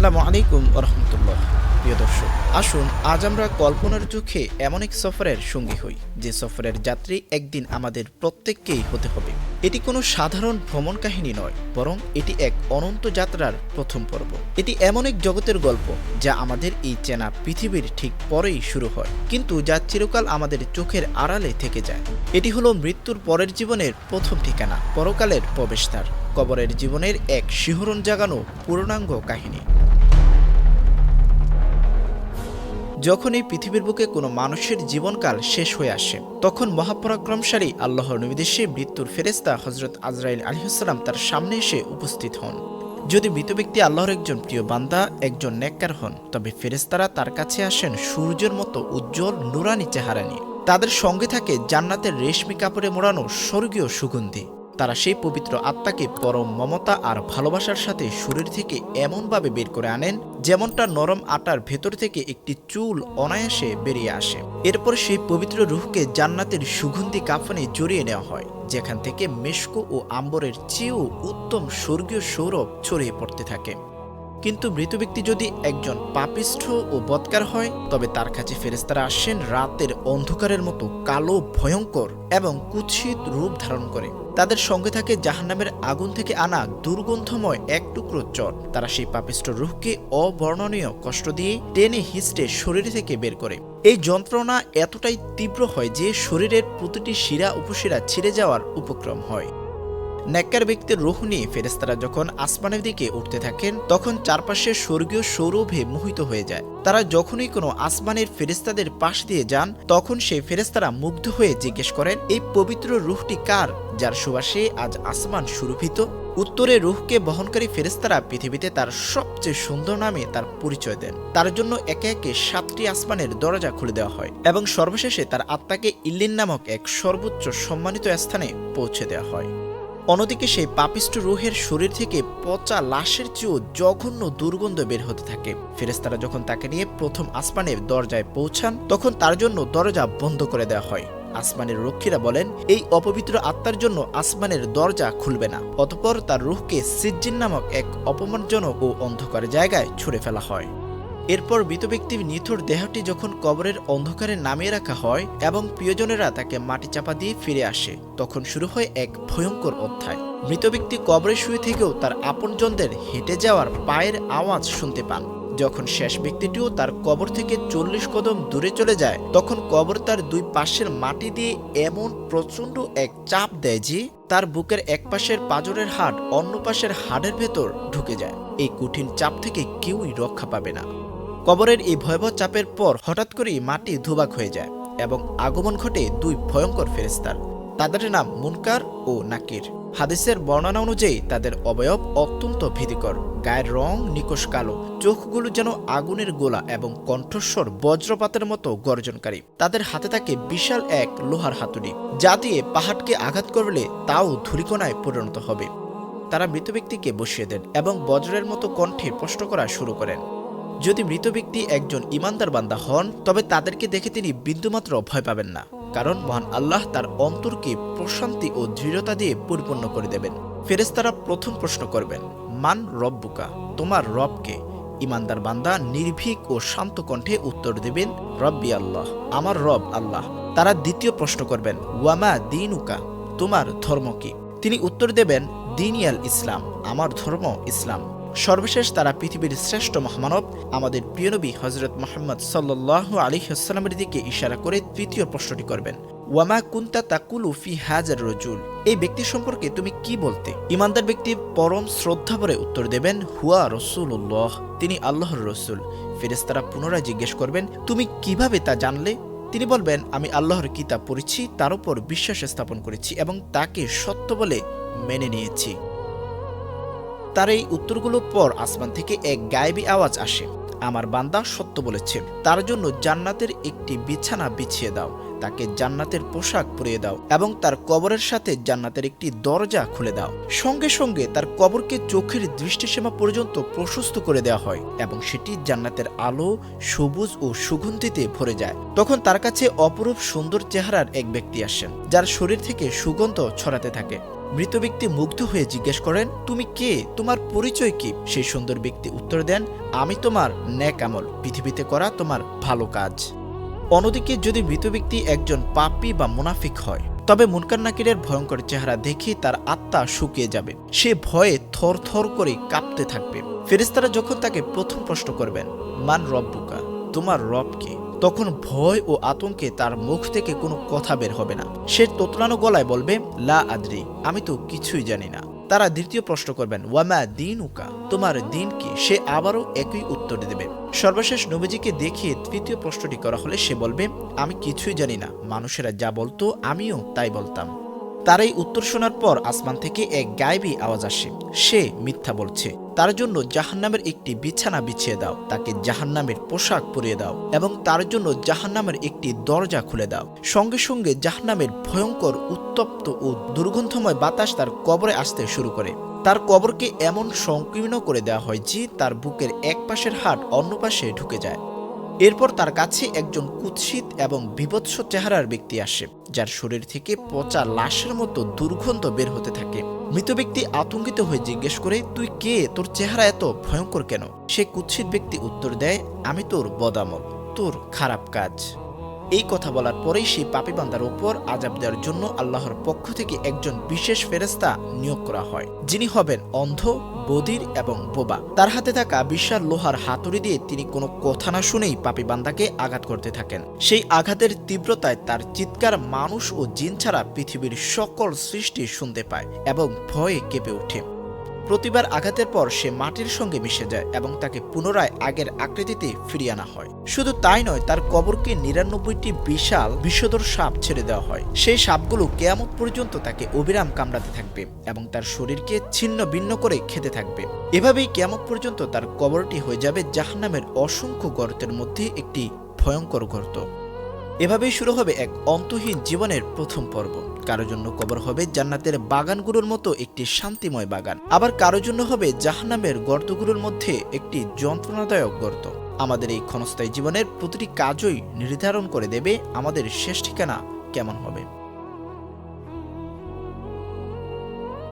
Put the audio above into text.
আসসালামু আলাইকুম রহমতুল্লাহ। প্রিয় দর্শক, আসুন আজ আমরা কল্পনার চোখে এমন এক সফরের সঙ্গী হই, যে সফরের যাত্রী একদিন আমাদের প্রত্যেককেই হতে হবে। এটি কোনো সাধারণ ভ্রমণ কাহিনী নয়, বরং এটি এক অনন্ত যাত্রার প্রথম পর্ব। এটি এমন এক জগতের গল্প, যা আমাদের এই চেনা পৃথিবীর ঠিক পরেই শুরু হয়, কিন্তু যা চিরকাল আমাদের চোখের আড়ালে থেকে যায়। এটি হলো মৃত্যুর পরের জীবনের প্রথম ঠিকানা, পরকালের প্রবেশদ্বার, কবরের জীবনের এক শিহরণ জাগানো পূর্ণাঙ্গ কাহিনী। যখন এই পৃথিবীর বুকে কোনো মানুষের জীবনকাল শেষ হয়ে আসে, তখন মহাপরাক্রমশালী আল্লাহর নির্দেশে মৃত্যুর ফেরেস্তা হজরত আজরাইল আলহিহাস্লাম তার সামনে এসে উপস্থিত হন। যদি মৃত ব্যক্তি আল্লাহর একজন প্রিয় বান্দা, একজন নেককার হন, তবে ফেরেস্তারা তার কাছে আসেন সূর্যের মতো উজ্জ্বল, নুরানি চেহারা নিয়ে। তাদের সঙ্গে থাকে জান্নাতের রেশমি কাপড়ে মোড়ানো স্বর্গীয় সুগন্ধি। তারা সেই পবিত্র আত্মাকে পরম মমতা আর ভালোবাসার সাথে শরীর থেকে এমনভাবে বের করে আনেন, যেমনটা নরম আটার ভেতর থেকে একটি চুল অনায়াসে বেরিয়ে আসে। এরপর সেই পবিত্র রুহকে জান্নাতের সুগন্ধি কাফনে জড়িয়ে নেওয়া হয়, যেখান থেকে মেশকো ও আম্বরের চেয়েও উত্তম স্বর্গীয় সৌরভ ছড়িয়ে পড়তে থাকে। কিন্তু মৃত ব্যক্তি যদি একজন পাপিষ্ঠ ও বৎকার হয়, তবে তার কাছে ফেরেস্তারা আসেন রাতের অন্ধকারের মতো কালো, ভয়ঙ্কর এবং কুৎসিত রূপ ধারণ করে। তাদের সঙ্গে থাকে জাহান্নামের আগুন থেকে আনা দুর্গন্ধময় এক টুকরো চট। তারা সেই পাপিষ্ঠ রুহকে অবর্ণনীয় কষ্ট দিয়ে টেনে হিস্টে শরীর থেকে বের করে। এই যন্ত্রণা এতটাই তীব্র হয় যে শরীরের প্রতিটি শিরা উপশিরা ছিঁড়ে যাওয়ার উপক্রম হয়। নেককার ব্যক্তির রুহ নিয়ে ফেরেস্তারা যখন আসমানের দিকে উঠতে থাকেন, তখন চারপাশে স্বর্গীয় সৌরভে মোহিত হয়ে যায়। তারা যখনই কোনো আসমানের ফেরেস্তাদের পাশ দিয়ে যান, তখন সেই ফেরেস্তারা মুগ্ধ হয়ে জিজ্ঞেস করেন, এই পবিত্র রুহটি কার, যার সুবাসে আজ আসমান সুরভিত? উত্তরে রুহকে বহনকারী ফেরেস্তারা পৃথিবীতে তার সবচেয়ে সুন্দর নামে তার পরিচয় দেন। তার জন্য একে একে সাতটি আসমানের দরজা খুলে দেওয়া হয় এবং সর্বশেষে তার আত্মাকে ইল্লিন নামক এক সর্বোচ্চ সম্মানিত স্থানে পৌঁছে দেওয়া হয়। অন্যদিকে সেই পাপিষ্ট রুহের শরীর থেকে পচা লাশের চেয়েও জঘন্য দুর্গন্ধ বের হতে থাকে। ফেরেস্তারা যখন তাকে নিয়ে প্রথম আসমানের দরজায় পৌঁছান, তখন তার জন্য দরজা বন্ধ করে দেওয়া হয়। আসমানের রক্ষীরা বলেন, এই অপবিত্র আত্মার জন্য আসমানের দরজা খুলবে না। অতপর তার রুহকে সিজ্জিন নামক এক অপমানজনক ও অন্ধকার জায়গায় ছুড়ে ফেলা হয়। এরপর মৃত ব্যক্তির নিথর দেহটি যখন কবরের অন্ধকারে নামিয়ে রাখা হয় এবং প্রিয়জনেরা তাকে মাটি চাপা দিয়ে ফিরে আসে, তখন শুরু হয় এক ভয়ঙ্কর অধ্যায়। মৃত ব্যক্তি কবরে শুয়ে থেকেও তার আপনজনদের হেঁটে যাওয়ার পায়ের আওয়াজ শুনতে পান। যখন শেষ ব্যক্তিটিও তার কবর থেকে চল্লিশ কদম দূরে চলে যায়, তখন কবর তার দুই পাশের মাটি দিয়ে এমন প্রচণ্ড এক চাপ দেয় যে তার বুকের এক পাশের পাজরের হাড় অন্য পাশের হাড়ের ভেতর ঢুকে যায়। এই কঠিন চাপ থেকে কেউই রক্ষা পাবে না। কবরের এই ভয়াবহ চাপের পর হঠাৎ করেই মাটি ধুবাক হয়ে যায় এবং আগমন ঘটে দুই ভয়ঙ্কর ফেরেস্তার তাদের নাম মুনকার ও নাকির। হাদিসের বর্ণনা অনুযায়ী তাদের অবয়ব অত্যন্ত ভীতিকর। গায়ের রং নিকশ কালো, চোখগুলো যেন আগুনের গোলা এবং কণ্ঠস্বর বজ্রপাতের মতো গর্জনকারী। তাদের হাতে থাকে বিশাল এক লোহার হাতুড়ি, যা দিয়ে পাহাড়কে আঘাত করলে তাও ধুলিকণায় পরিণত হবে। তারা মৃত ব্যক্তিকে বসিয়ে দেন এবং বজ্রের মতো কণ্ঠে স্পষ্ট করা শুরু করেন। যদি মৃত ব্যক্তি একজন ইমানদার বান্দা হন, তবে তাদেরকে দেখে তিনি বিন্দুমাত্র ভয় পাবেন না। কারণ মহান আল্লাহ তার অন্তরকে প্রশান্তি ও দৃঢ়তা দিয়ে পরিপূর্ণ করে দেবেন। ফেরেস্তারা প্রথম প্রশ্ন করবেন, মান রব্বুকা? তোমার রবকে? ইমানদার বান্দা নির্ভীক ও শান্ত কণ্ঠে উত্তর দেবেন, রব্বি আল্লাহ, আমার রব আল্লাহ। তারা দ্বিতীয় প্রশ্ন করবেন, ওয়ামা দিনুকা? তোমার ধর্ম কি? তিনি উত্তর দেবেন, দিনিয়াল ইসলাম, আমার ধর্ম ইসলাম। সর্বশেষ তারা পৃথিবীর শ্রেষ্ঠ মহামানব, আমাদের প্রিয়নবী হজরত মোহাম্মদ সাল্লাহ আলী হাসলামের দিকে ইশারা করে তৃতীয় প্রশ্নটি করবেন। ওয়ামা কুন্তা তাকুলু ফি হাজার রজুল? এই ব্যক্তি সম্পর্কে তুমি কি বলতে? ইমানদার ব্যক্তি পরম শ্রদ্ধা ভরে উত্তর দেবেন, হুয়া রসুল রসুল্লাহ তিনি আল্লাহর রসুল। ফেরেস্তারা পুনরায় জিজ্ঞেস করবেন, তুমি কীভাবে তা জানলে? তিনি বলবেন, আমি আল্লাহর কিতাব পড়েছি, তার উপর বিশ্বাস স্থাপন করেছি এবং তাকে সত্য বলে মেনে নিয়েছি। তার এই উত্তরগুলোর পর আসমান থেকে এক গায়েবী আওয়াজ আসে। আমার বান্দা সত্য বলেছে। তার জন্য জান্নাতের একটি বিছানা বিছিয়ে দাও, তাকে জান্নাতের পোশাক পরিয়ে দাও এবং তার কবরের সাথে জান্নাতের একটি দরজা খুলে দাও। সঙ্গে সঙ্গে তার কবরকে চোখের দৃষ্টিসীমা পর্যন্ত প্রশস্ত করে দেওয়া হয় এবং সেটি জান্নাতের আলো, সবুজ ও সুগন্ধিতে ভরে যায়। তখন তার কাছে অপরূপ সুন্দর চেহারার এক ব্যক্তি আসেন, যার শরীর থেকে সুগন্ধ ছড়াতে থাকে। মৃত ব্যক্তি মুগ্ধ হয়ে জিজ্ঞেস করেন, তুমি কে? তোমার পরিচয় কি? সেই সুন্দর ব্যক্তি উত্তর দেন আমি তোমার ন্যাক আমল, পৃথিবীতে করা তোমার ভালো কাজ। অন্যদিকে যদি মৃত ব্যক্তি একজন পাপী বা মুনাফিক হয়, তবে মুনকার নাকিরের ভয়ঙ্কর চেহারা দেখে তার আত্মা শুকিয়ে যাবে। সে ভয়ে থর থর করে কাঁপতে থাকবে। ফেরেস্তারা যখন তাকে প্রথম প্রশ্ন করবেন, মান রব্বুকা? তোমার রব কে? তখন ভয় ও আতঙ্কে তার মুখ থেকে কোনো কথা বের হবে না। সে তোতলানো গলায় বলবে, লা আদ্রি, আমি তো কিছুই জানি না। তারা দ্বিতীয় প্রশ্ন করবেন, ওয়ামা দিন উকা তোমার দিন কি? সে আবারও একই উত্তর দেবে। সর্বশেষ নবীজিকে দেখিয়ে তৃতীয় প্রশ্নটি করা হলে সে বলবে, আমি কিছুই জানি না। মানুষেরা যা বলতো আমিও তাই বলতাম। তার এই উত্তর শোনার পর আসমান থেকে এক গায়েবী আওয়াজ আসে। সে মিথ্যা বলছে। তার জন্য জাহান্নামের একটি বিছানা বিছিয়ে দাও, তাকে জাহান্নামের পোশাক পরিয়ে দাও এবং তার জন্য জাহান্নামের একটি দরজা খুলে দাও। সঙ্গে সঙ্গে জাহান্নামের ভয়ঙ্কর, উত্তপ্ত ও দুর্গন্ধময় বাতাস তার কবরে আসতে শুরু করে। তার কবরকে এমন সংকীর্ণ করে দেওয়া হয় যে তার বুকের এক পাশের হাট অন্য পাশে ঢুকে যায়। এরপর তার কাছে একজন কুৎসিত এবং বিভৎস চেহারার ব্যক্তি আসে, যার শরীর থেকে পচা লাশের মতো দুর্গন্ধ বের হতে থাকে। মৃত ব্যক্তি আতঙ্কিত হয়ে জিজ্ঞেস করে, তুই কে? তোর চেহারা এত ভয়ঙ্কর কেন? সে কুৎসিত ব্যক্তি উত্তর দেয়, আমি তোর বদামল তোর খারাপ কাজ। এই কথা বলার পরেই সেই পাপী বান্দার উপর আজাব দেওয়ার জন্য আল্লাহর পক্ষ থেকে একজন বিশেষ ফেরেস্তা নিয়োগ করা হয়, যিনি হবেন অন্ধ বধির এবং বোবা। তার হাতে থাকা বিশাল লোহার হাতুড়ি দিয়ে তিনি কোনো কথা না শুনেই পাপী বান্দাকে আঘাত করতে থাকেন। সেই আঘাতের তীব্রতায় তার চিৎকার মানুষ ও জিন ছাড়া পৃথিবীর সকল সৃষ্টি শুনতে পায় এবং ভয়ে কেঁপে ওঠে। প্রতিবার আঘাতের পর সে মাটির সঙ্গে মিশে যায় এবং তাকে পুনরায় আগের আকৃতিতে ফিরিয়ে আনা হয়। শুধু তাই নয়, তার কবরকে নিরানব্বইটি বিশাল বিষধর সাপ ছেড়ে দেওয়া হয়। সেই সাপগুলো কেয়ামত পর্যন্ত তাকে অবিরাম কামড়াতে থাকবে এবং তার শরীরকে ছিন্ন ভিন্ন করে খেতে থাকবে। এভাবেই কেয়ামত পর্যন্ত তার কবরটি হয়ে যাবে জাহান্নামের অসংখ্য গর্তের মধ্যে একটি ভয়ঙ্কর গর্ত। এভাবেই শুরু হবে এক অন্তহীন জীবনের প্রথম পর্ব। কারও জন্য কবর হবে জান্নাতের বাগানগুলোর মতো একটি শান্তিময় বাগান। আবার কারও জন্য হবে জাহান্নামের গর্তগুলোর মধ্যে একটি যন্ত্রণাদায়ক গর্ত। আমাদের এই ক্ষণস্থায়ী জীবনের প্রতিটি কাজই নির্ধারণ করে দেবে আমাদের শেষ ঠিকানা কেমন হবে।